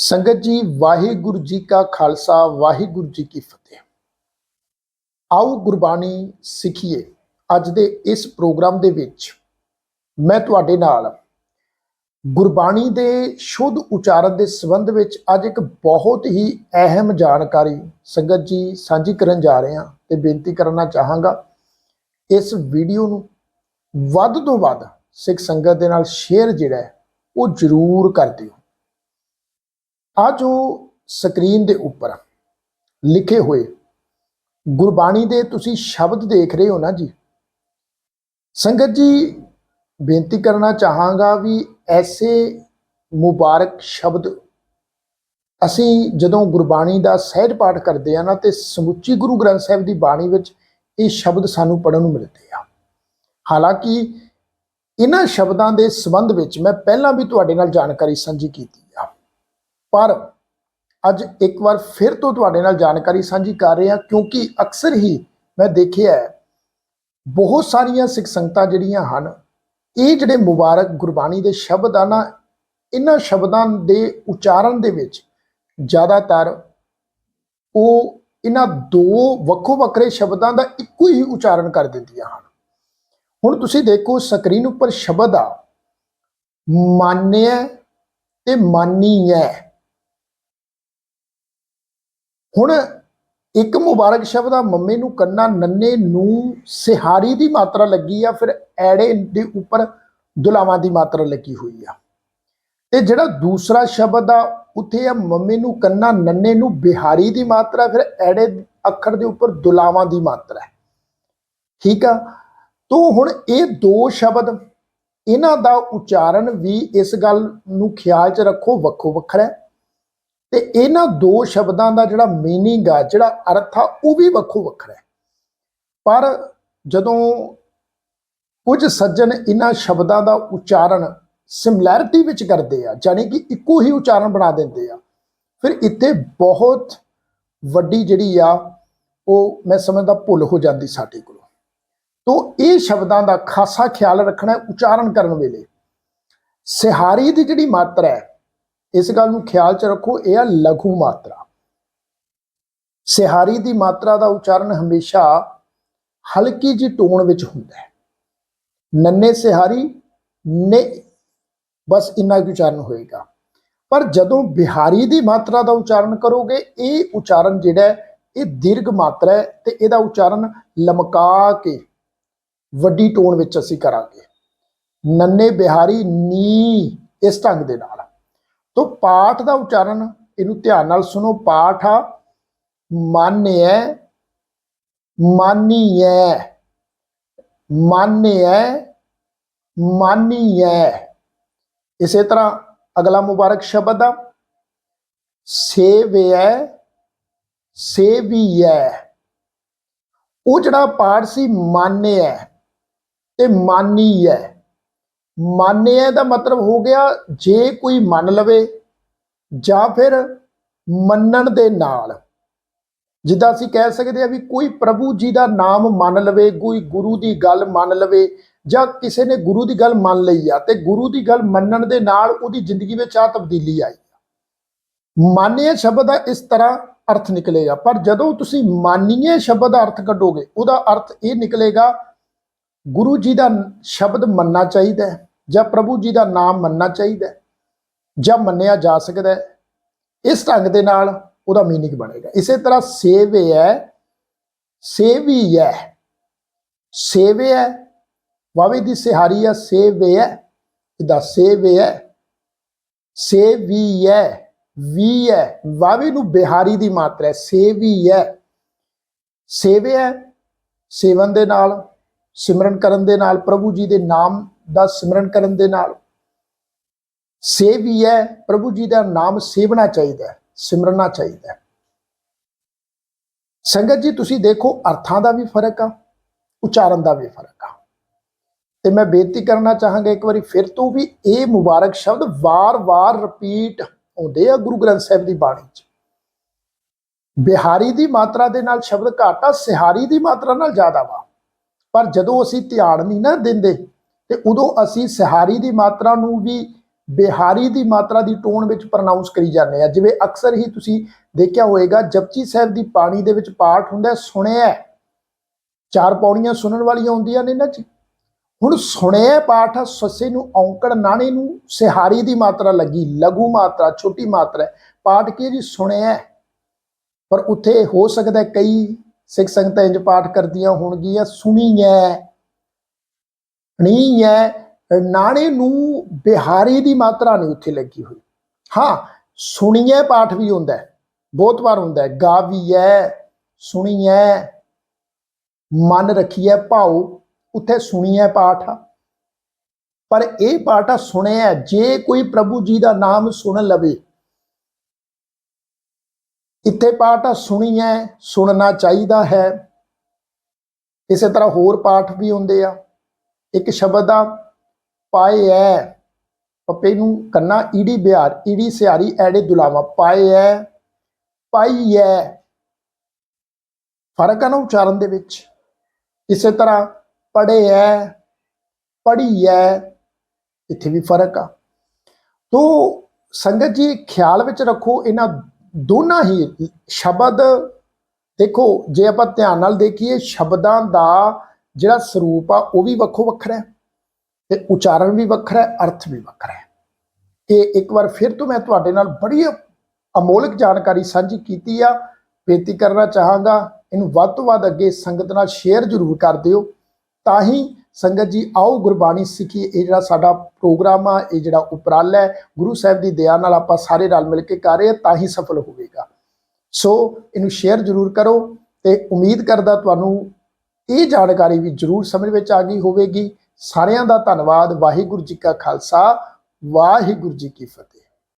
ਸੰਗਤ ਜੀ, ਵਾਹਿਗੁਰੂ ਜੀ ਕਾ ਖਾਲਸਾ, ਵਾਹਿਗੁਰੂ ਜੀ ਕੀ ਫਤਿਹ। ਆਓ ਗੁਰਬਾਣੀ ਸਿੱਖੀਏ ਅੱਜ ਦੇ ਇਸ ਪ੍ਰੋਗਰਾਮ ਦੇ ਵਿੱਚ। ਮੈਂ ਤੁਹਾਡੇ ਨਾਲ ਗੁਰਬਾਣੀ ਦੇ ਸ਼ੁੱਧ ਉਚਾਰਨ ਦੇ ਸੰਬੰਧ ਵਿੱਚ ਅੱਜ ਇੱਕ ਬਹੁਤ ਹੀ ਅਹਿਮ ਜਾਣਕਾਰੀ ਸੰਗਤ ਜੀ ਸਾਂਝੀ ਕਰਨ ਜਾ ਰਹੇ ਹਾਂ ਤੇ ਬੇਨਤੀ ਕਰਨਾ ਚਾਹਾਂਗਾ ਇਸ ਵੀਡੀਓ ਨੂੰ ਵੱਧ ਤੋਂ ਵੱਧ ਸਿੱਖ ਸੰਗਤ ਦੇ ਨਾਲ ਸ਼ੇਅਰ ਜਿਹੜਾ ਉਹ ਜ਼ਰੂਰ ਕਰ ਦਿਓ। ਆ ਜੋ ਸਕਰੀਨ ਦੇ ਉੱਪਰ ਲਿਖੇ ਹੋਏ ਗੁਰਬਾਣੀ ਦੇ ਤੁਸੀਂ ਸ਼ਬਦ ਦੇਖ ਰਹੇ ਹੋ ਨਾ ਜੀ। ਸੰਗਤ ਜੀ, ਬੇਨਤੀ ਕਰਨਾ ਚਾਹਾਂਗਾ ਵੀ ਐਸੇ ਮੁਬਾਰਕ ਸ਼ਬਦ ਅਸੀਂ ਜਦੋਂ ਗੁਰਬਾਣੀ ਦਾ ਸਹਿਜ ਪਾਠ ਕਰਦੇ ਆ ਨਾ ਤੇ ਸਮੁੱਚੀ ਗੁਰੂ ਗ੍ਰੰਥ ਸਾਹਿਬ ਦੀ ਬਾਣੀ ਵਿੱਚ ਇਹ ਸ਼ਬਦ ਸਾਨੂੰ ਪੜਨ ਨੂੰ ਮਿਲਦੇ ਆ। ਹਾਲਾਂਕਿ ਇਹਨਾਂ ਸ਼ਬਦਾਂ ਦੇ ਸੰਬੰਧ ਵਿੱਚ ਮੈਂ ਪਹਿਲਾਂ ਵੀ ਤੁਹਾਡੇ ਨਾਲ ਜਾਣਕਾਰੀ ਸਾਂਝੀ ਕੀਤੀ ਪਰ ਅੱਜ ਇੱਕ ਵਾਰ ਫਿਰ ਤੋਂ ਤੁਹਾਡੇ ਨਾਲ ਜਾਣਕਾਰੀ ਸਾਂਝੀ ਕਰ ਰਹੇ ਹਾਂ, ਕਿਉਂਕਿ ਅਕਸਰ ਹੀ ਮੈਂ ਦੇਖਿਆ ਹੈ, ਬਹੁਤ ਸਾਰੀਆਂ ਸਿੱਖ ਸੰਗਤਾਂ ਜਿਹੜੀਆਂ ਹਨ, ਇਹ ਜਿਹੜੇ ਮੁਬਾਰਕ ਗੁਰਬਾਣੀ ਦੇ ਸ਼ਬਦ ਆ ਨਾ, ਇਹਨਾਂ ਸ਼ਬਦਾਂ ਦੇ ਉਚਾਰਨ ਦੇ ਵਿੱਚ ਜ਼ਿਆਦਾਤਰ ਉਹ ਇਹਨਾਂ ਦੋ ਵੱਖੋ ਵੱਖਰੇ ਸ਼ਬਦਾਂ ਦਾ ਇੱਕੋ ਹੀ ਉਚਾਰਨ ਕਰ ਦਿੰਦੀਆਂ ਹਨ। ਹੁਣ ਤੁਸੀਂ ਦੇਖੋ ਸਕਰੀਨ ਉੱਪਰ ਸ਼ਬਦ ਆ, ਮਾਨਿਆ ਤੇ ਮਾਨੀਐ ਹੁਣ ਇੱਕ ਮੁਬਾਰਕ ਸ਼ਬਦ ਆ, ਮੰਮੇ ਨੂੰ ਕੰਨਾ ਨੰਨੇ ਨੂੰ ਸਿਹਾਰੀ ਦੀ ਮਾਤਰਾ ਲੱਗੀ ਆ, ਫਿਰ ਐੜੇ ਦੇ ਉੱਪਰ ਦੁਲਾਵਾਂ ਦੀ ਮਾਤਰਾ ਲੱਗੀ ਹੋਈ ਆ। ਤੇ ਜਿਹੜਾ ਦੂਸਰਾ ਸ਼ਬਦ ਆ, ਉੱਥੇ ਆ ਮੰਮੇ ਨੂੰ ਕੰਨਾ ਨੰਨੇ ਨੂੰ ਬਿਹਾਰੀ ਦੀ ਮਾਤਰਾ, ਫਿਰ ਐੜੇ ਅੱਖਰ ਦੇ ਉੱਪਰ ਦੁਲਾਵਾਂ ਦੀ ਮਾਤਰਾ। ਠੀਕ ਆ? ਤੋਂ ਹੁਣ ਇਹ ਦੋ ਸ਼ਬਦ, ਇਹਨਾਂ ਦਾ ਉਚਾਰਨ ਵੀ ਇਸ ਗੱਲ ਨੂੰ ਖਿਆਲ 'ਚ ਰੱਖੋ, ਵੱਖੋ ਵੱਖਰਾ ਹੈ। ਤੇ ਇਹਨਾਂ ਦੋ ਸ਼ਬਦਾਂ ਦਾ ਜਿਹੜਾ ਮੀਨਿੰਗ ਆ, ਜਿਹੜਾ ਅਰਥ ਆ, ਉਹ ਵੀ ਵੱਖੋ ਵੱਖਰਾ ਹੈ। ਪਰ ਜਦੋਂ ਕੁਝ ਸੱਜਣ ਇਹਨਾਂ ਸ਼ਬਦਾਂ ਦਾ ਉਚਾਰਨ ਸਿਮਿਲੈਰਿਟੀ ਵਿੱਚ ਕਰਦੇ ਆ ਯਾਨੀ ਕਿ ਇੱਕੋ ਹੀ ਉਚਾਰਨ ਬਣਾ ਦਿੰਦੇ ਆ, ਫਿਰ ਇੱਥੇ ਬਹੁਤ ਵੱਡੀ ਜਿਹੜੀ ਆ, ਉਹ ਮੈਂ ਸਮਝਦਾ ਭੁੱਲ ਹੋ ਜਾਂਦੀ ਸਾਡੇ ਕੋਲ। ਤੋਂ ਇਹ ਸ਼ਬਦਾਂ ਦਾ ਖਾਸਾ ਖਿਆਲ ਰੱਖਣਾ ਉਚਾਰਨ ਕਰਨ ਵੇਲੇ। ਸਿਹਾਰੀ ਦੀ ਜਿਹੜੀ ਮਾਤਰਾ ਹੈ ਇਸ ਗੱਲ ਨੂੰ ਖਿਆਲ 'ਚ ਰੱਖੋ, ਇਹ ਆ ਲਘੂ ਮਾਤਰਾ। ਸਿਹਾਰੀ ਦੀ ਮਾਤਰਾ ਦਾ ਉਚਾਰਨ ਹਮੇਸ਼ਾ ਹਲਕੀ ਜੀ ਟੋਨ ਵਿੱਚ ਹੁੰਦਾ ਹੈ। ਨੰਨੇ ਸਿਹਾਰੀ, ਨੇ ਬਸ ਇੰਨਾ ਹੀ ਉਚਾਰਨ ਹੋਏਗਾ। ਪਰ ਜਦੋਂ ਬਿਹਾਰੀ ਦੀ ਮਾਤਰਾ ਦਾ ਉਚਾਰਨ ਕਰੋਗੇ, ਇਹ ਉਚਾਰਨ ਜਿਹੜਾ ਇਹ ਦੀਰਘ ਮਾਤਰਾ ਹੈ ਤੇ ਇਹਦਾ ਉਚਾਰਨ ਲਮਕਾ ਕੇ ਵੱਡੀ ਟੋਨ ਵਿੱਚ ਅਸੀਂ ਕਰਾਂਗੇ। ਨੰਨੇ ਬਿਹਾਰੀ, ਨੀ, ਇਸ ਢੰਗ ਦੇ ਨਾਲ। ਤੋ ਪਾਠ ਦਾ ਉਚਾਰਨ ਇਹਨੂੰ ਧਿਆਨ ਨਾਲ ਸੁਣੋ, ਪਾਠ ਆ ਮਾਨਿਐ ਮਾਨੀਐ ਮਾਨਿਐ ਮਾਨੀਐ ਇਸੇ ਤਰ੍ਹਾਂ ਅਗਲਾ ਮੁਬਾਰਕ ਸ਼ਬਦ ਆ ਸੇਵਿਐ ਸੇਵੀਐ ਉਹ ਜਿਹੜਾ ਪਾਠ ਸੀ ਮਾਨਿਐ ਤੇ ਮਾਨੀਐ ਮਾਨਿਆ ਦਾ ਮਤਲਬ ਹੋ ਗਿਆ ਜੇ ਕੋਈ ਮੰਨ ਲਵੇ ਜਾਂ ਫਿਰ ਮੰਨਣ ਦੇ ਨਾਲ। ਜਿੱਦਾਂ ਅਸੀਂ ਕਹਿ ਸਕਦੇ ਆ ਵੀ ਕੋਈ ਪ੍ਰਭੂ ਜੀ ਦਾ ਨਾਮ ਮੰਨ ਲਵੇ, ਕੋਈ ਗੁਰੂ ਦੀ ਗੱਲ ਮੰਨ ਲਵੇ ਜਾਂ ਕਿਸੇ ਨੇ ਗੁਰੂ ਦੀ ਗੱਲ ਮੰਨ ਲਈ ਆ ਤੇ ਗੁਰੂ ਦੀ ਗੱਲ ਮੰਨਣ ਦੇ ਨਾਲ ਉਹਦੀ ਜ਼ਿੰਦਗੀ ਵਿੱਚ ਆ ਤਬਦੀਲੀ ਆਈ ਮਾਨੀਏ ਸ਼ਬਦ ਦਾ ਇਸ ਤਰ੍ਹਾਂ ਅਰਥ ਨਿਕਲੇਗਾ ਪਰ ਜਦੋਂ ਤੁਸੀਂ ਮਾਨੀਏ ਸ਼ਬਦ ਦਾ ਅਰਥ ਕੱਢੋਗੇ, ਉਹਦਾ ਅਰਥ ਇਹ ਨਿਕਲੇਗਾ, ਗੁਰੂ ਜੀ ਦਾ ਸ਼ਬਦ ਮੰਨਣਾ ਚਾਹੀਦਾ ਹੈ। ਜਾਂ ਪ੍ਰਭੂ ਜੀ ਦਾ ਨਾਮ ਮੰਨਣਾ ਚਾਹੀਦਾ ਜਾਂ ਮੰਨਿਆ ਜਾ ਸਕਦਾ ਇਸ ਢੰਗ ਦੇ ਨਾਲ ਉਹਦਾ ਮੀਨਿੰਗ ਬਣੇਗਾ। ਇਸੇ ਤਰ੍ਹਾਂ ਸੇਵੇ ਹੈ, ਸੇਵੀ ਹੈ ਸੇਵੇ ਹੈ, ਵਾਵੇ ਦੀ ਸਿਹਾਰੀ ਹੈ, ਸੇਵੇ ਹੈ, ਇਹਦਾ ਸੇਵੇ ਹੈ, ਸੇਵੀ ਹੈ ਵੀ ਹੈ, ਵਾਵੇ ਨੂੰ ਬਿਹਾਰੀ ਦੀ ਮਾਤਰਾ ਹੈ, ਸੇਵੀ ਹੈ ਸੇਵੇ ਹੈ, ਸੇਵਨ ਦੇ ਨਾਲ ਸਿਮਰਨ ਕਰਨ ਦੇ ਨਾਲ, ਪ੍ਰਭੂ ਜੀ ਦੇ ਨਾਮ ਦਾ ਸਿਮਰਨ ਕਰਨ ਦੇ ਨਾਲ। ਸੇਵ ਸੇਵੀ ਹੈ, ਪ੍ਰਭੂ ਜੀ ਦਾ ਨਾਮ ਸੇਵਣਾ ਚਾਹੀਦਾ ਹੈ, ਸਿਮਰਨਾ ਚਾਹੀਦਾ ਹੈ। ਸੰਗਤ ਜੀ, ਤੁਸੀਂ ਦੇਖੋ, ਅਰਥਾਂ ਦਾ ਵੀ ਫ਼ਰਕ ਆ, ਉਚਾਰਨ ਦਾ ਵੀ ਫ਼ਰਕ ਆ। ਤੇ ਮੈਂ ਬੇਨਤੀ ਕਰਨਾ ਚਾਹਾਂਗਾ, ਇੱਕ ਵਾਰੀ ਫਿਰ ਤੋਂ ਵੀ ਇਹ ਮੁਬਾਰਕ ਸ਼ਬਦ ਵਾਰ-ਵਾਰ ਰਿਪੀਟ ਹੁੰਦੇ ਆ ਗੁਰੂ ਗ੍ਰੰਥ ਸਾਹਿਬ ਦੀ ਬਾਣੀ 'ਚ। ਬਿਹਾਰੀ ਦੀ ਮਾਤਰਾ ਦੇ ਨਾਲ ਸ਼ਬਦ ਘੱਟ ਆ, ਸਿਹਾਰੀ ਦੀ ਮਾਤਰਾ ਨਾਲ ਜ਼ਿਆਦਾ ਵਾ। ਪਰ ਜਦੋਂ ਅਸੀਂ ਧਿਆਨ ਨਹੀਂ ਨਾ ਦਿੰਦੇ, ਤੇ ਉਦੋਂ ਅਸੀਂ ਸਿਹਾਰੀ ਦੀ ਮਾਤਰਾ ਨੂੰ ਵੀ ਬਿਹਾਰੀ ਦੀ ਮਾਤਰਾ ਦੀ ਟੋਨ ਵਿੱਚ ਪ੍ਰੋਨਾਂਸ ਕਰੀ ਜਾਂਦੇ ਆ ਜਿਵੇਂ ਅਕਸਰ ਹੀ ਤੁਸੀਂ ਦੇਖਿਆ ਹੋਵੇਗਾ ਜਪਜੀ ਸਾਹਿਬ ਦੀ ਬਾਣੀ ਦੇ ਵਿੱਚ ਪਾਠ ਹੁੰਦਾ ਸੁਣਿਆ ਚਾਰ ਪੌੜੀਆਂ ਸੁਣਨ ਵਾਲੀਆਂ ਹੁੰਦੀਆਂ ਨੇ ਨਾ ਜੀ। ਹੁਣ ਸੁਣਿਆ ਪਾਠ ਆ, ਸੱਸੇ ਨੂੰ ਔਂਕੜ, ਨਾਣੇ ਨੂੰ ਸਿਹਾਰੀ ਦੀ ਮਾਤਰਾ ਲੱਗੀ, ਲਘੂ ਮਾਤਰਾ, ਛੋਟੀ ਮਾਤਰਾ ਪਾਠ ਕੀ ਹੈ ਜੀ? ਸੁਣਿਆ ਪਰ ਉੱਥੇ ਹੋ ਸਕਦਾ ਕਈ ਸਿੱਖ ਸੰਗਤਾਂ ਇੰਜ ਪਾਠ ਕਰਦੀਆਂ ਹੋਣਗੀਆਂ ਸੁਣੀ ਹੈ ਨਹੀਂ ਹੈ ਨਾਣੇ ਨੂੰ ਬਿਹਾਰੀ ਦੀ ਮਾਤਰਾ ਨਹੀਂ ਉੱਥੇ ਲੱਗੀ ਹੋਈ। ਹਾਂ ਸੁਣੀਏ ਪਾਠ ਵੀ ਹੁੰਦਾ ਹੈ, ਬਹੁਤ ਵਾਰ ਹੁੰਦਾ ਹੈ, ਗਾਵੀਐ, ਸੁਣੀਐ, ਮਨ ਰੱਖੀਐ, ਭਾਉ, ਉੱਥੇ ਸੁਣੀਐ ਪਾਠ ਆ। ਪਰ ਇਹ ਪਾਠ ਆ, ਸੁਣਿਆ, ਜੇ ਕੋਈ ਪ੍ਰਭੂ ਜੀ ਦਾ ਨਾਮ ਸੁਣ ਲਵੇ ਇੱਥੇ ਪਾਠ ਆ ਸੁਣੀਐ ਸੁਣਨਾ ਚਾਹੀਦਾ ਹੈ। ਇਸੇ ਤਰ੍ਹਾਂ ਹੋਰ ਪਾਠ ਵੀ ਹੁੰਦੇ ਆ। ਇੱਕ ਸ਼ਬਦ ਆ, ਪਾਏ ਐ। ਪੱਪੇ ਨੂੰ ਕੰਨਾ ਈੜੀ ਬਿਹਾਰ, ਈੜੀ ਸਿਆਰੀ ਐੜੇ ਦੁਲਾਵਾ। ਪਾਏ ਐ, ਪਾਈ ਐ। ਫ਼ਰਕ ਆ ਨਾ ਉਚਾਰਨ ਦੇ ਵਿੱਚ। ਇਸੇ ਤਰ੍ਹਾਂ ਪੜੇ ਐ, ਪੜੀ ਐ। ਇੱਥੇ ਵੀ ਫ਼ਰਕ ਆ। ਤੋ ਸੰਗਤ ਜੀ, ਖਿਆਲ ਵਿੱਚ ਰੱਖੋ, ਇਹਨਾਂ ਦੋਨਾਂ ਹੀ ਸ਼ਬਦ, ਦੇਖੋ, ਜੇ ਆਪਾਂ ਧਿਆਨ ਨਾਲ ਦੇਖੀਏ, ਸ਼ਬਦਾਂ ਦਾ ਜਿਹੜਾ ਸਰੂਪ ਆ, ਉਹ ਵੀ ਵੱਖੋ ਵੱਖਰਾ ਹੈ ਤੇ ਉਚਾਰਨ ਵੀ ਵੱਖਰਾ ਹੈ, ਅਰਥ ਵੀ ਵੱਖਰਾ ਹੈ। ਇਹ ਇੱਕ ਵਾਰ ਫਿਰ ਤੋਂ ਮੈਂ ਤੁਹਾਡੇ ਨਾਲ ਬੜੀ ਅਮੋਲਕ ਜਾਣਕਾਰੀ ਸਾਂਝੀ ਕੀਤੀ ਆ। ਬੇਨਤੀ ਕਰਨਾ ਚਾਹਾਂਗਾ, ਇਹਨੂੰ ਵੱਧ ਤੋਂ ਵੱਧ ਅੱਗੇ ਸੰਗਤ ਨਾਲ ਸ਼ੇਅਰ ਜ਼ਰੂਰ ਕਰ ਦਿਓ। ਤਾਂ ਹੀ ਸੰਗਤ ਜੀ ਆਓ ਗੁਰਬਾਣੀ ਸਿੱਖੀ ਇਹ ਜਿਹੜਾ ਸਾਡਾ ਪ੍ਰੋਗਰਾਮ ਆ, ਇਹ ਜਿਹੜਾ ਉਪਰਾਲਾ ਹੈ, ਗੁਰੂ ਸਾਹਿਬ ਦੀ ਦਇਆ ਨਾਲ ਆਪਾਂ ਸਾਰੇ ਰਲ ਮਿਲ ਕੇ ਕਰ ਰਹੇ ਹਾਂ ਤਾਂ ਹੀ ਸਫਲ ਹੋਵੇਗਾ। ਸੋ ਇਹਨੂੰ ਸ਼ੇਅਰ ਜ਼ਰੂਰ ਕਰੋ ਤੇ ਉਮੀਦ ਕਰਦਾ ਤੁਹਾਨੂੰ ਇਹ ਜਾਣਕਾਰੀ ਵੀ ਜ਼ਰੂਰ ਸਮਝ ਵਿੱਚ ਆ ਗਈ ਹੋਵੇਗੀ। ਸਾਰਿਆਂ ਦਾ ਧੰਨਵਾਦ। ਵਾਹਿਗੁਰੂ ਜੀ ਕਾ ਖਾਲਸਾ, ਵਾਹਿਗੁਰੂ ਜੀ ਕੀ ਫਤਿਹ।